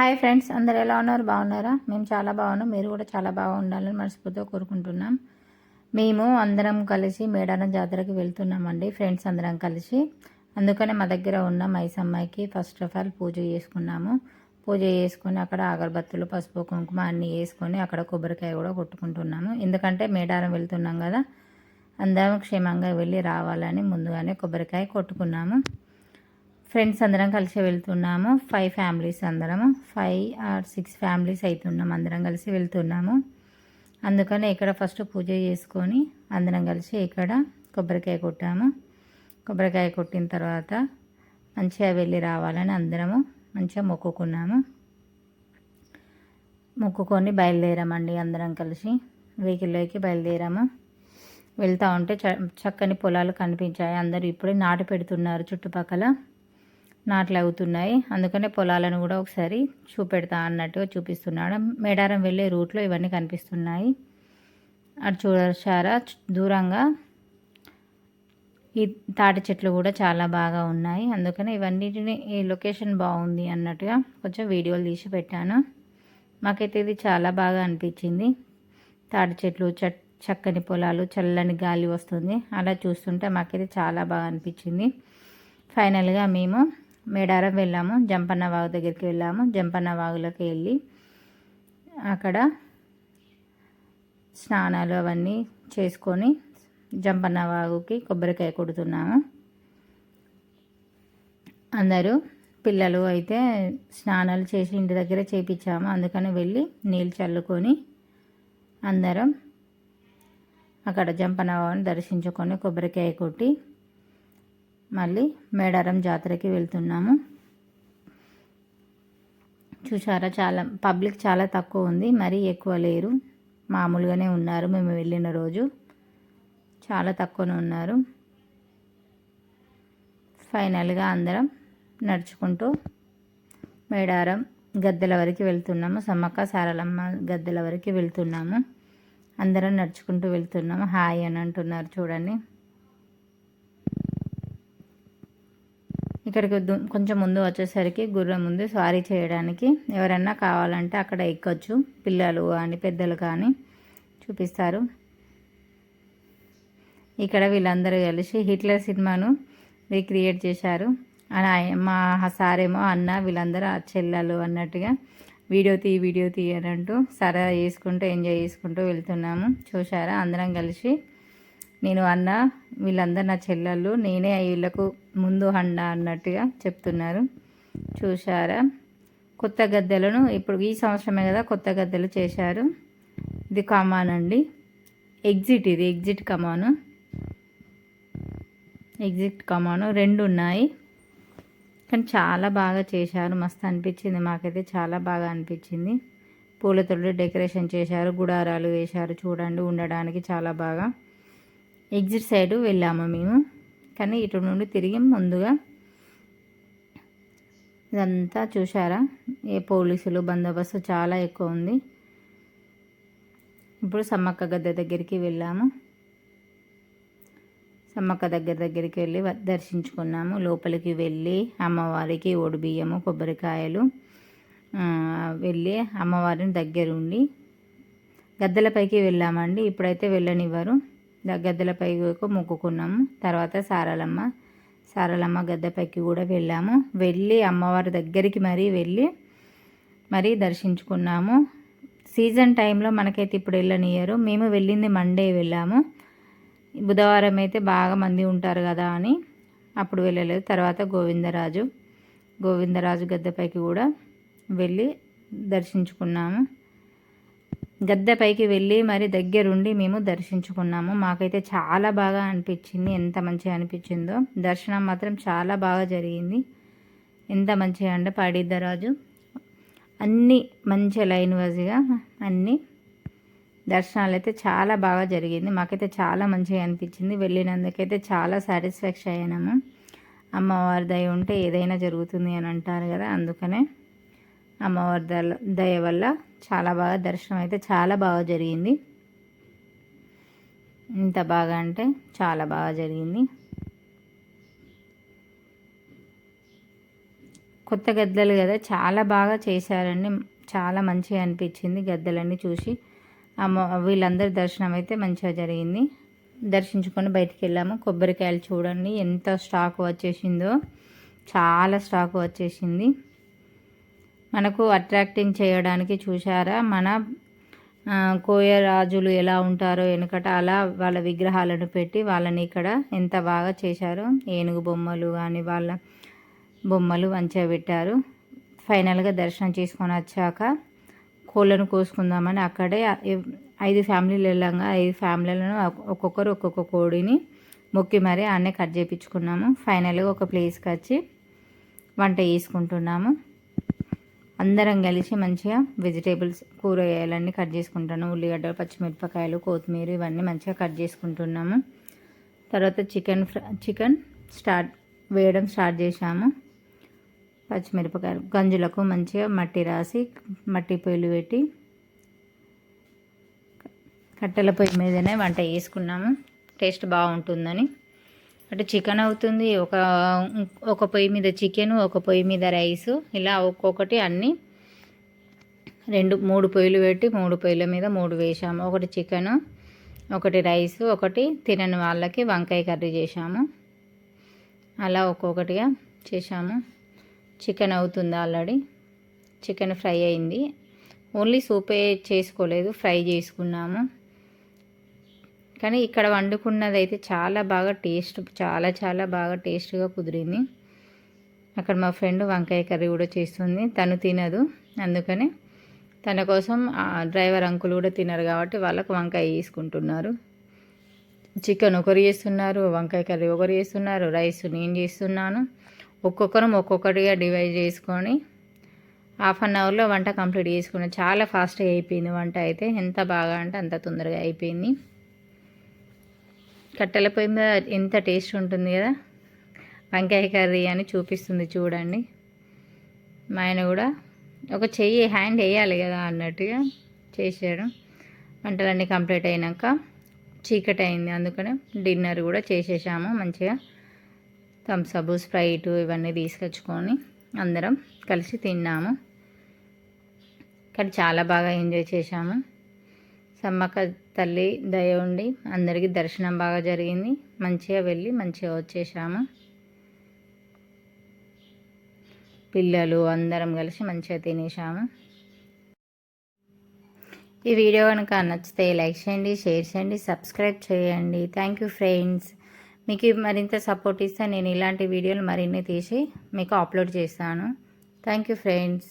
Hi friends అందరు ఎలా ఉన్నారు? బాగున్నారా? మేము చాలా బాగున్నాం. మీరు కూడా చాలా బాగా ఉండాలని మనస్ఫూర్తిగా కోరుకుంటున్నాం. మేము అందరం కలిసి మేడారం జాతరకి వెళ్తున్నామండి ఫ్రెండ్స్ అందరం కలిసి. అందుకనే మా దగ్గర ఉన్న మైసమ్మాయికి ఫస్ట్ ఆఫ్ ఆల్ పూజ చేసుకున్నాము. పూజ చేసుకొని అక్కడ అగరబత్తులు పసుపు కుంకుమ అన్నీ వేసుకొని అక్కడ కొబ్బరికాయ కూడా కొట్టుకుంటున్నాము. ఎందుకంటే మేడారం వెళ్తున్నాం కదా అందరం క్షేమంగా వెళ్ళి రావాలని ముందుగానే కొబ్బరికాయ కొట్టుకున్నాము. ఫ్రెండ్స్ అందరం కలిసి వెళ్తున్నాము. ఫైవ్ ఫ్యామిలీస్ అందరము. ఫైవ్ ఆర్ సిక్స్ ఫ్యామిలీస్ అవుతున్నాం అందరం కలిసి వెళ్తున్నాము. అందుకని ఇక్కడ ఫస్ట్ పూజ చేసుకొని అందరం కలిసి ఇక్కడ కొబ్బరికాయ కొట్టాము. కొబ్బరికాయ కొట్టిన తర్వాత మంచిగా వెళ్ళి రావాలని అందరము మంచిగా మొక్కుకున్నాము. మొక్కుకొని బయలుదేరామండి అందరం కలిసి. వెహికల్లోకి బయలుదేరాము. వెళ్తూ ఉంటే చక్కని పొలాలు కనిపించాయి. అందరూ ఇప్పుడే నాటు పెడుతున్నారు చుట్టుపక్కల. నాట్లు అవుతున్నాయి. అందుకనే పొలాలను కూడా ఒకసారి చూపెడతా అన్నట్టుగా చూపిస్తున్నాడు. మేడారం వెళ్ళే రూట్లో ఇవన్నీ కనిపిస్తున్నాయి. అటు చూడసారా దూరంగా ఈ తాటి చెట్లు కూడా చాలా బాగా ఉన్నాయి. అందుకనే ఇవన్నిటిని ఈ లొకేషన్ బాగుంది అన్నట్టుగా కొంచెం వీడియోలు తీసి పెట్టాను. మాకైతే ఇది చాలా బాగా అనిపించింది. తాటి చెట్లు చక్కని పొలాలు చల్లని గాలి వస్తుంది. అలా చూస్తుంటే మాకైతే చాలా బాగా అనిపించింది. ఫైనల్గా మేము మేడారం వెళ్ళాము జంపన్న వాగు దగ్గరికి వెళ్ళాము జంపన్న వాగులోకి వెళ్ళి అక్కడ స్నానాలు అవన్నీ చేసుకొని జంపన్న వాగుకి కొబ్బరికాయ కొడుతున్నాము. అందరూ పిల్లలు అయితే స్నానాలు చేసి ఇంటి దగ్గర చేపించాము. అందుకని వెళ్ళి నీళ్ళు చల్లుకొని అందరం అక్కడ జంపన్న వాగుని దర్శించుకొని కొబ్బరికాయ కొట్టి మళ్ళీ మేడారం జాతరకి వెళ్తున్నాము. చూసారా చాలా పబ్లిక్ చాలా తక్కువ ఉంది మరీ ఎక్కువ లేరు. మామూలుగానే ఉన్నారు మేము వెళ్ళిన రోజు. చాలా తక్కువనే ఉన్నారు. ఫైనల్గా అందరం నడుచుకుంటూ మేడారం గద్దెల వరకు వెళ్తున్నాము. సమ్మక్క సారలమ్మ గద్దెల వరకు వెళ్తున్నాము. అందరం నడుచుకుంటూ వెళ్తున్నాము. హాయ్ అని అంటున్నారు చూడండి. ఇక్కడికి కొంచెం ముందు వచ్చేసరికి గుర్రం ముందు స్వారీ చేయడానికి. ఎవరన్నా కావాలంటే అక్కడ ఎక్కొచ్చు. పిల్లలు కానీ పెద్దలు కానీ చూపిస్తారు. ఇక్కడ వీళ్ళందరూ కలిసి హిట్లర్ సినిమాను రీక్రియేట్ చేశారు. మా సారేమో అన్న వీళ్ళందరూ ఆ చెల్లెలు అన్నట్టుగా వీడియో తీ వీడియో తీ అని అంటూ సరదా చేసుకుంటూ ఎంజాయ్ చేసుకుంటూ వెళ్తున్నాము. చూసారా అందరం కలిసి నేను అన్న వీళ్ళందరు నా చెల్లెళ్ళు నేనే వీళ్ళకు ముందు హండ అన్నట్టుగా చెప్తున్నారు. చూశారా? కొత్త గద్దెలను ఇప్పుడు ఈ సంవత్సరమే కదా కొత్త గద్దెలు చేశారు. ఇది కమాన్ అండి. ఎగ్జిట్ ఇది ఎగ్జిట్ కమాను ఎగ్జిట్ కమాను రెండు ఉన్నాయి. కానీ చాలా బాగా చేశారు. మస్తు అనిపించింది. మాకైతే చాలా బాగా అనిపించింది. పూలతో డెకరేషన్ చేశారు గుడారాలు వేశారు. చూడండి ఉండడానికి చాలా బాగా. ఎగ్జిట్ సైడ్ వెళ్ళాము మేము. కానీ ఇటు నుండి తిరిగి ముందుగా ఇదంతా చూసారా ఏ పోలీసులు బందోబస్తు చాలా ఎక్కువ ఉంది. ఇప్పుడు సమ్మక్క గద్దె దగ్గరికి వెళ్ళాము. సమ్మక్క దగ్గర దగ్గరికి వెళ్ళి దర్శించుకున్నాము. లోపలికి వెళ్ళి అమ్మవారికి బియ్యము కొబ్బరికాయలు వెళ్ళి అమ్మవారిని దగ్గరుండి గద్దెలపైకి వెళ్ళామండి. ఇప్పుడైతే వెళ్ళనివ్వరు. గద్దెలపై మొక్కుకున్నాము. తర్వాత సారలమ్మ సారలమ్మ గద్దెపైకి కూడా వెళ్ళాము. వెళ్ళి అమ్మవారి దగ్గరికి మరీ వెళ్ళి మరీ దర్శించుకున్నాము. సీజన్ టైంలో మనకైతే ఇప్పుడు వెళ్ళనియరు. మేము వెళ్ళింది మండే వెళ్ళాము. బుధవారం అయితే బాగా మంది ఉంటారు కదా అని అప్పుడు వెళ్ళలేదు. తర్వాత గోవిందరాజు గోవిందరాజు గద్దెపైకి కూడా వెళ్ళి దర్శించుకున్నాము. గద్దె పైకి వెళ్ళి మరి దగ్గరుండి మేము దర్శించుకున్నాము. మాకైతే చాలా బాగా అనిపించింది. ఎంత మంచిగా అనిపించిందో. దర్శనం మాత్రం చాలా బాగా జరిగింది. ఎంత మంచిగా అంటే పాడిద్దరాజు అన్నీ మంచి లైన్ వైజ్గా అన్నీ దర్శనాలు అయితే చాలా బాగా జరిగింది. మాకైతే చాలా మంచిగా అనిపించింది. వెళ్ళినందుకైతే చాలా సాటిస్ఫాక్షన్ అయినాము. అమ్మవారి దయ ఉంటే ఏదైనా జరుగుతుంది అని అంటారు కదా అందుకనే అమ్మవారి దయ వల్ల చాలా బాగా దర్శనం అయితే చాలా బాగా జరిగింది. ఇంత బాగా అంటే చాలా బాగా జరిగింది. కొత్త గద్దెలు కదా చాలా బాగా చేశారండి. చాలా మంచిగా అనిపించింది గద్దెలన్నీ చూసి. అమ్మ వీళ్ళందరి దర్శనం అయితే మంచిగా జరిగింది. దర్శించుకొని బయటికి వెళ్ళాము. కొబ్బరికాయలు చూడండి ఎంత స్టాక్ వచ్చేసిందో. చాలా స్టాక్ వచ్చేసింది. మనకు అట్రాక్టింగ్ చేయడానికి చూశారా? మన కోయ రాజులు ఎలా ఉంటారో వెనుకట అలా వాళ్ళ విగ్రహాలను పెట్టి వాళ్ళని ఇక్కడ ఎంత బాగా చేశారో ఏనుగు బొమ్మలు కానీ వాళ్ళ బొమ్మలు మంచిగా పెట్టారు. ఫైనల్గా దర్శనం చేసుకొని వచ్చాక కోళ్ళను కోసుకుందామని అక్కడే ఐదు ఫ్యామిలీలు వెళ్ళంగా ఐదు ఫ్యామిలీలను ఒక్కొక్కరు ఒక్కొక్క కోడిని మొక్కి మరీ అన్నీ కట్ చేయించుకున్నాము ఫైనల్గా ఒక ప్లేస్కి వచ్చి వంట చేసుకుంటున్నాము. అందరం కలిసి మంచిగా వెజిటేబుల్స్ కూరగాయలన్నీ కట్ చేసుకుంటాను. ఉల్లిగడ్డలు పచ్చిమిరపకాయలు కొత్తిమీర ఇవన్నీ మంచిగా కట్ చేసుకుంటున్నాము. తర్వాత చికెన్ చికెన్ స్టార్ట్ వేయడం స్టార్ట్ చేసాము పచ్చిమిరపకాయలు గంజులకు మంచిగా మట్టి రాసి మట్టి పొయ్యిలు పెట్టి కట్టెల పొయ్యి మీదనే వంట చేసుకున్నాము. టేస్ట్ బాగుంటుందని. అంటే చికెన్ అవుతుంది ఒక ఒక పొయ్యి మీద చికెన్ ఒక పొయ్యి మీద రైస్. ఇలా ఒక్కొక్కటి అన్నీ రెండు మూడు పొయ్యిలు పెట్టి మూడు పొయ్యిల మీద మూడు వేసాము ఒకటి చికెను ఒకటి రైస్ ఒకటి తినని వాళ్ళకి వంకాయ కర్రీ చేసాము అలా ఒక్కొక్కటిగా చేసాము చికెన్ అవుతుంది ఆల్రెడీ. చికెన్ ఫ్రై అయింది. ఓన్లీ సూపే చేసుకోలేదు ఫ్రై చేసుకున్నాము. కానీ ఇక్కడ వండుకున్నది అయితే చాలా బాగా టేస్ట్ చాలా చాలా బాగా టేస్ట్గా కుదిరింది. అక్కడ మా ఫ్రెండ్ వంకాయ కర్రీ కూడా చేస్తుంది. తను తినదు. అందుకని తన కోసం డ్రైవర్ అంకుల్ కూడా తినరు కాబట్టి వాళ్ళకు వంకాయ తీసుకుంటున్నారు చికెన్ ఒకరు చేస్తున్నారు వంకాయ కర్రీ ఒకరు చేస్తున్నారు రైస్ నేను చేస్తున్నాను. ఒక్కొక్కరం ఒక్కొక్కటిగా డివైడ్ చేసుకొని హాఫ్ అన్ అవర్లో వంట కంప్లీట్ చేసుకున్నాను చాలా ఫాస్ట్గా అయిపోయింది వంట అయితే. ఎంత బాగా అంటే అంత తొందరగా అయిపోయింది. కట్టెల పొయ్యి మీద ఎంత టేస్ట్ ఉంటుంది కదా? వంకాయ కర్రీ అని చూపిస్తుంది చూడండి. మా ఆయన కూడా ఒక చెయ్యి హ్యాండ్ వేయాలి కదా అన్నట్టుగా చేశాడు. వంటలన్నీ కంప్లీట్ అయినాక చీకటి అయింది. అందుకని డిన్నర్ కూడా చేసేసాము మంచిగా. థమ్సప్ స్ప్రైట్ ఇవన్నీ తీసుకొచ్చుకొని అందరం కలిసి తిన్నాము. కానీ చాలా బాగా ఎంజాయ్ చేశాము. సమ్మక్క తల్లి దయ ఉండి అందరికీ దర్శనం బాగా జరిగింది. మంచిగా వెళ్ళి మంచిగా వచ్చేసాము పిల్లలు అందరం కలిసి మంచిగా తినేసాము ఈ వీడియో కనుక నచ్చితే లైక్ చేయండి షేర్ చేయండి సబ్స్క్రైబ్ చేయండి. థ్యాంక్ యూ ఫ్రెండ్స్ మీకు మరింత సపోర్ట్ ఇస్తే నేను ఇలాంటి వీడియోలు మరిన్ని తీసి మీకు అప్లోడ్ చేస్తాను. Thank you friends